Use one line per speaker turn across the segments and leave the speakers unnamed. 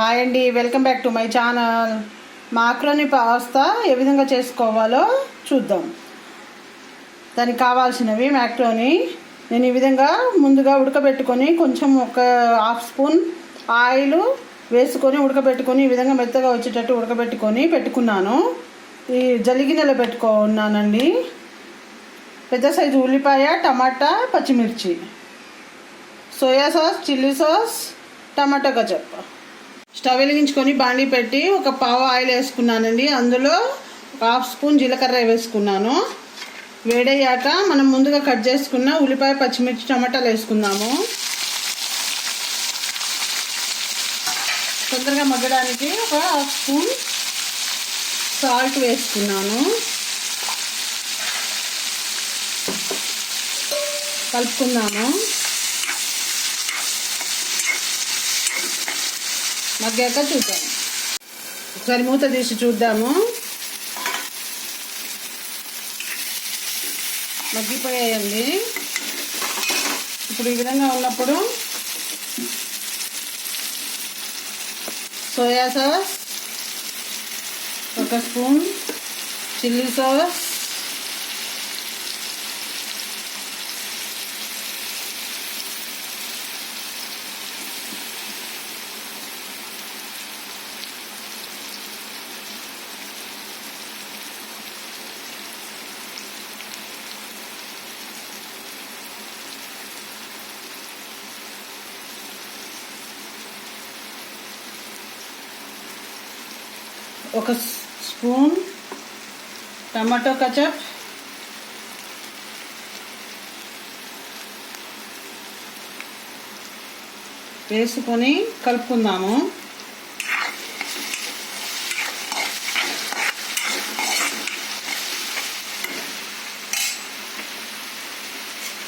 Hi అండి welcome back to my channel. Macaroni pasta ఏ విధంగా చేసుకోవాలో చూద్దాం. దానికి కావాల్సినవి మ్యాక్రోని నేను ఈ విధంగా ముందుగా ఉడకబెట్టుకొని కొంచెం ఒక హాఫ్ స్పూన్ ఆయిల్ వేసుకొని ఉడకబెట్టుకొని ఈ విధంగా మెత్తగా వచ్చేటట్టు ఉడకబెట్టుకొని పెట్టుకున్నాను. ఈ జలిగినెలో పెట్టుకున్నానండి. పెద్ద సైజు ఉల్లిపాయ టమాటా పచ్చిమిర్చి. Soya sauce chilli sauce tomato ketchup stove వెలిగించుకొని బాండీ పెట్టి ఒక పావు ఆయిల్ వేసుకున్నానండి. అందులో హాఫ్ స్పూన్ జీలకర్ర వేసుకున్నాను. వేడయ్యాక మనం ముందుగా కట్ చేసుకున్న ఉల్లిపాయ పచ్చిమిర్చి టమాటాలు వేసుకుందాము. తొందరగా మగ్గడానికి ఒక హాఫ్ స్పూన్ సాల్ట్ వేసుకున్నాను. కలుపుకుందాము. మగ్గాక చూద్దాం. ఒకసారి మూత తీసి చూద్దాము. మగ్గిపోయాయండి. ఇప్పుడు ఈ విధంగా ఉన్నప్పుడు సోయా సాస్ ఒక స్పూన్ చిల్లీ సాస్ ఒక స్పూన్ టమాటో కచప్. వేసుకొని కలుపుకుందాము.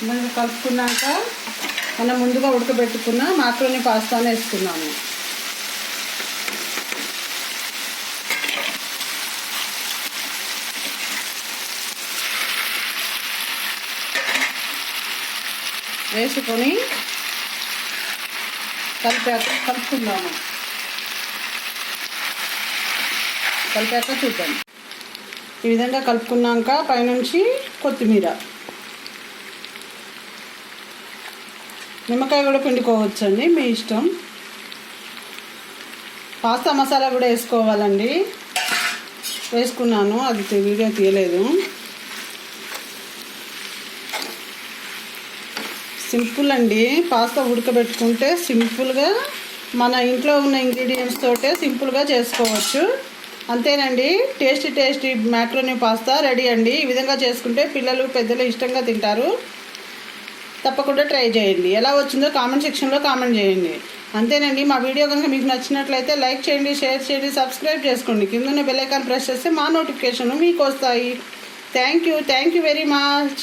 మనం కలుపుకున్నాక మనం ముందుగా ఉడకబెట్టుకున్న మాక్రోని పాస్తాను వేసుకున్నాము వేసుకొని కలిపాక కలుపుకుందాము. కలిపాక చూద్దాం. ఈ విధంగా కలుపుకున్నాక పైనుంచి కొత్తిమీర. నిమ్మకాయ కూడా పిండుకోవచ్చండి మీ ఇష్టం. పాస్తా మసాలా కూడా వేసుకోవాలండి. వేసుకున్నాను అది వీడియో తీయలేదు. సింపుల్ అండి. పాస్తా ఉడకబెట్టుకుంటే సింపుల్గా మన ఇంట్లో ఉన్న ఇంగ్రీడియంట్స్ తోటే సింపుల్గా చేసుకోవచ్చు. అంతేనండి. Tasty tasty macaroni pasta ready అండి. ఈ విధంగా చేసుకుంటే పిల్లలు పెద్దలు ఇష్టంగా తింటారు. తప్పకుండా ట్రై చేయండి. ఎలా వచ్చిందో కామెంట్ సెక్షన్లో కామెంట్ చేయండి. అంతేనండి. మా వీడియో కనుక మీకు నచ్చినట్లయితే లైక్ చేయండి షేర్ చేయండి సబ్స్క్రైబ్ చేసుకోండి. కిందనే బెల్ ఐకాన్ ప్రెస్ చేస్తే మా నోటిఫికేషన్ మీకు వస్తాయి. Thank you. Thank you very much.